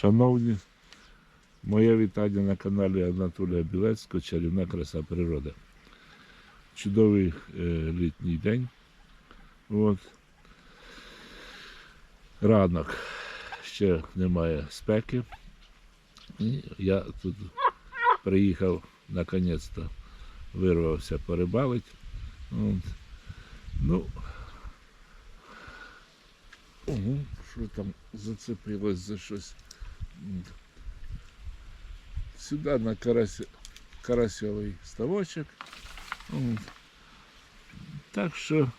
Шановні, моє вітання на каналі Анатолія Білецького Чарівна краса природи. Чудовий е, літній день. От. Ранок. Ще немає спеки. І я тут приїхав наконець-то вирвався порибалить. От. Ну, Угу, що там зацепилось за щось. М. Сюди на карась... карасьовий ставочок. От. Так що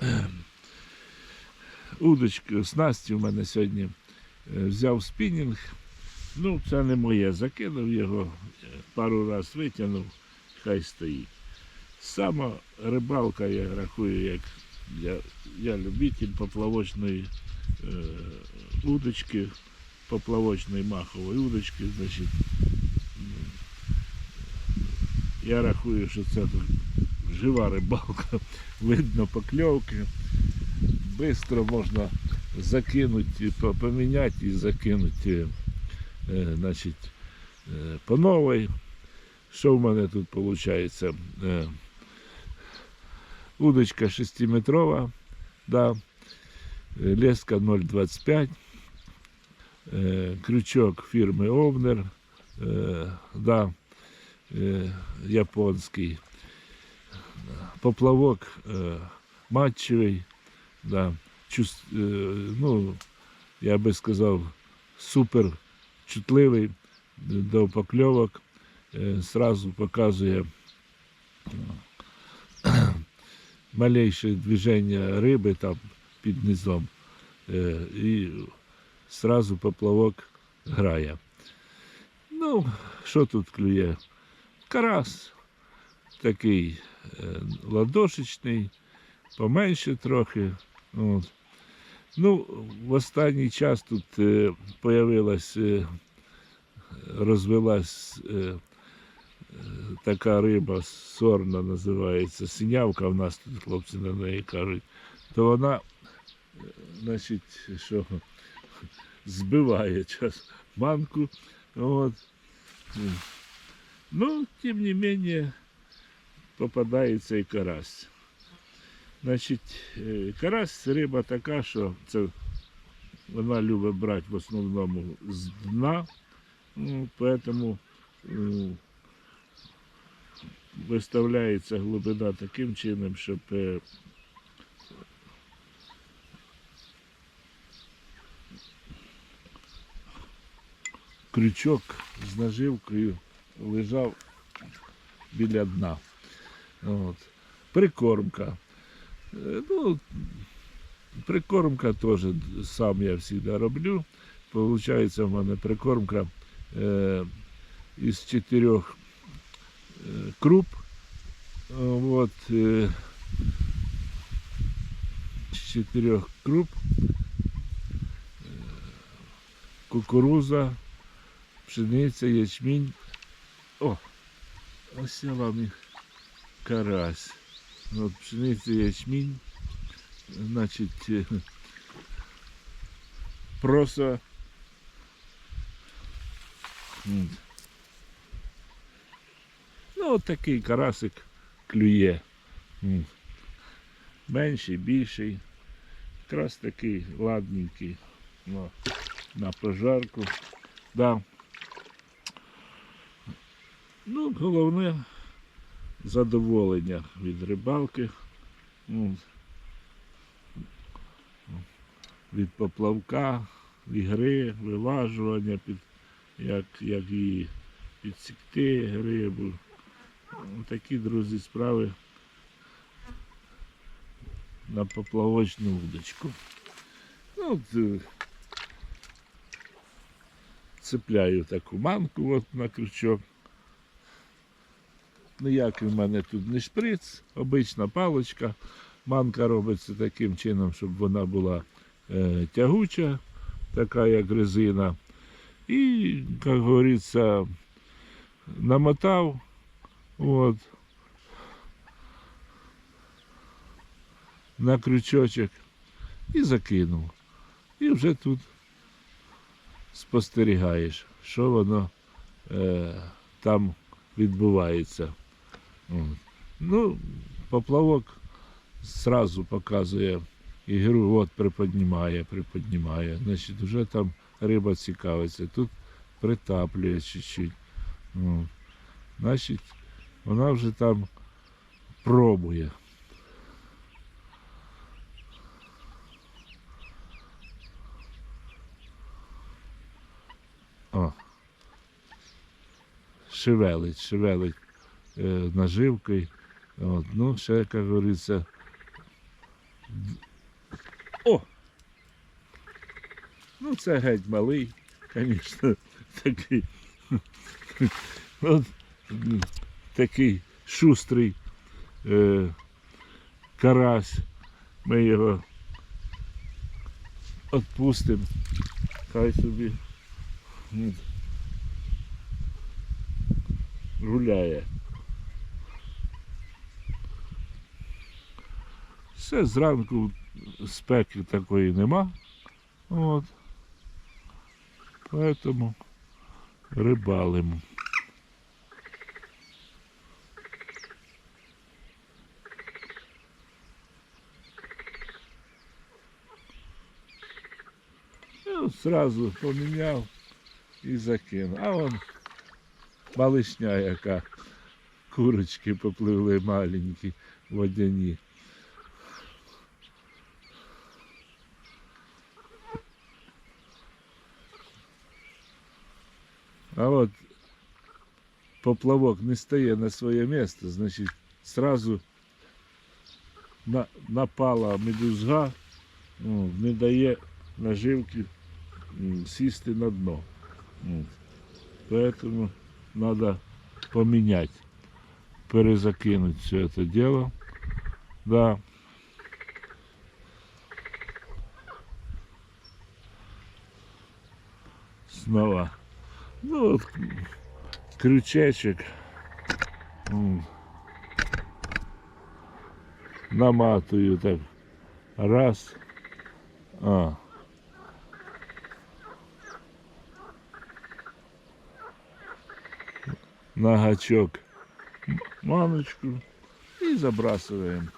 ем, удочки, снасті в мене сьогодні е, взяв спінінг. Ну, це не моє. Закинув його, е, пару разів витягнув, хай стоїть. Сама рибалка, я рахую, як я, я любитель поплавочної е, удочки, поплавочної махової удочки, значить, м, я рахую, що це тут жива рибалка, видно покльовки. Бистро можна закинути, по- поміняти і закинути е, значить, е, по новій. Що в мене тут виходить? Е, удочка 6-метрова, да, е, леска 0,25, е, Крючок фірми Овнер, е, да, е, японський, поплавок е, матчевий, да, е, ну, я би сказав, супер чутливий до покльовок, е, сразу показує малейше движення риби там під низом, е, і сразу поплавок грає. Ну, що тут клює? Карас такий е, ладошечний, поменше трохи. От. Ну, в останній час тут е, появилась, е, розвилась е, е, така риба сорна називається, синявка в нас тут хлопці на неї кажуть, то вона, е, значить, що збиває час манку. От. Ну, тим не менее, попадається і карась. Значить, е, карась риба така, що це вона любить брати в основному з дна, ну, поэтому м, виставляється глибина таким чином, щоб крючок з наживкою лежав біля дна. От. Прикормка. Е, Ну, прикормка теж сам я завжди роблю. Получається в мене прикормка е, із чотирьох е, круп. Е, От, е, з чотирьох круп. Е, Кукуруза, пшениця, ячмінь. О, ось вам і карась. От пшениця, ячмінь. Значить, е, проса. Ну, от такий карасик клює. Менший, більший. Якраз такий ладненький. Ну, на пожарку. Да. Ну, головне задоволення від рибалки. Ну, від поплавка, ігри, виважування, під, як, як її підсікти рибу. Ну, Такі, друзі, справи на поплавочну удочку. Ну, е, цепляю таку манку от на крючок. Ніякий в мене тут не шприц, обична паличка. Манка робиться таким чином, щоб вона була е, тягуча, така як резина. І, як говориться, намотав. От, на крючочок і закинув. І вже тут спостерігаєш, що воно е, там відбувається. Ну, поплавок зразу показує ігру, от приподнімає, приподнімає. Значить, вже там риба цікавиться. Тут притаплює чуть-чуть. От. Значить, вона вже там пробує. О. Шевелить, шевелить наживкою. От, ну, ще, як говориться. О! Ну, це геть малий, звісно, такий. От, такий шустрий е, карась. Ми його відпустимо. Хай собі гуляє. Все зранку спеки такої нема. От. Поэтому рибалимо. От сразу поміняв і закинув. А вон малишня яка. Курочки попливли маленькі, водяні. А от поплавок не стає на своє місце, значить, сразу на, напала медузга, ну, не дає наживки м, сісти на дно. От. Поэтому надо поменять, перезакинуть все это дело. Да. Снова. Ну, вот крючечек. Наматываю так. Раз. А. На маночку и забрасываем.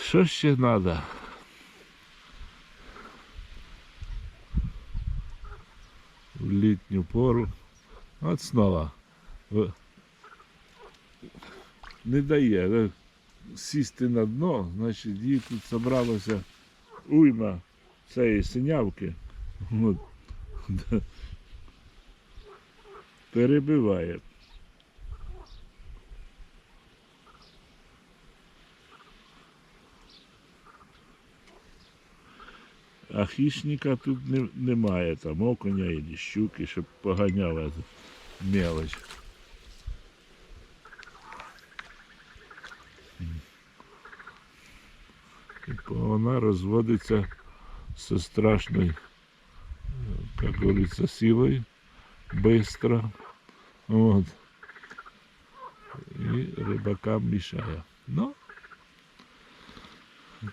Що ще треба? Літню пору. От снова. Не дає е, сісти на дно, значить їй тут зібралося уйма цієї синявки. От. Перебиває. А хищника тут не, немає, там окуня і щуки, щоб поганяв эту мелочь. Вона розводиться со страшною, як говориться, силою, быстро. Вот. І рибакам мішає. Ну,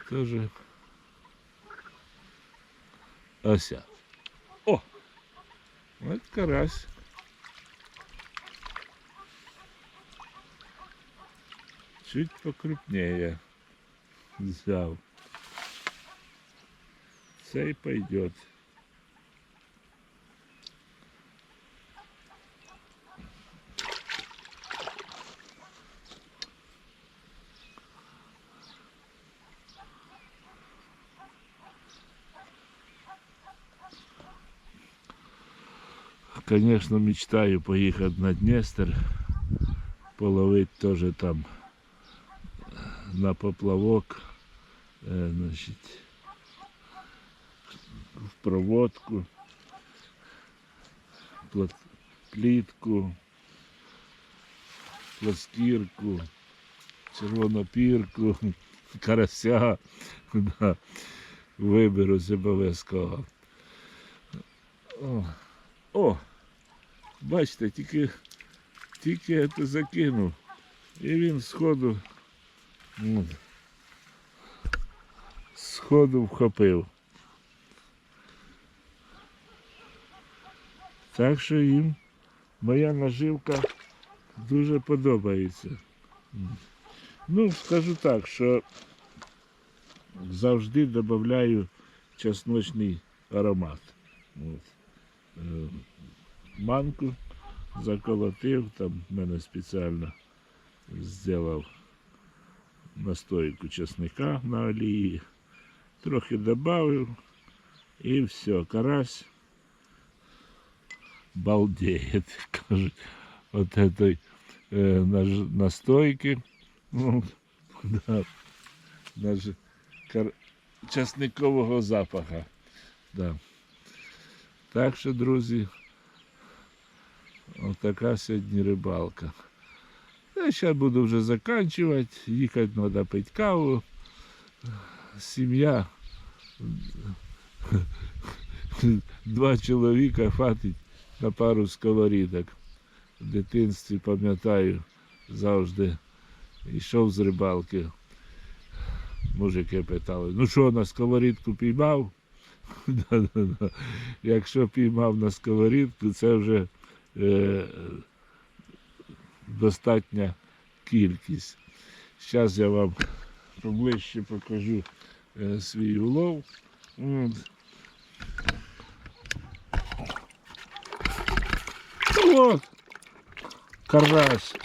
тоже Ося. О! Вот карась. Чуть покрупнее взял. Цей пойдет. Конечно, мечтаю поехать на Днестр, половить тоже там на поплавок, э, значит, в проводку, плат- плітку, пласкірку, червонопірку, карася. Да. Виберусь обов'язково. О, о, бачите, тільки, тільки я це закинув. І він сходу. От. сходу вхопив. Так що їм моя наживка дуже подобається. Ну, скажу так, що завжди додаю чесночний аромат. От. Манку заколотив, там в мене спеціально зробив настойку чесника на олії, трохи додав і все, карась балдеє, кажуть, от этой е, настойки. Ну, да, наж, кар, часникового запаха. Да. Так що, друзі, отака сьогодні рибалка. Я зараз буду вже закінчувати, їхати треба пити каву. Сім'я. Два чоловіка хватить на пару сковорідок. В дитинстві пам'ятаю, завжди йшов з рибалки. Мужики питали, ну що, на сковорідку піймав? Якщо піймав на сковорідку, це вже е, достатня кількість. Зараз я вам поближче покажу е, свій улов. От. Карась.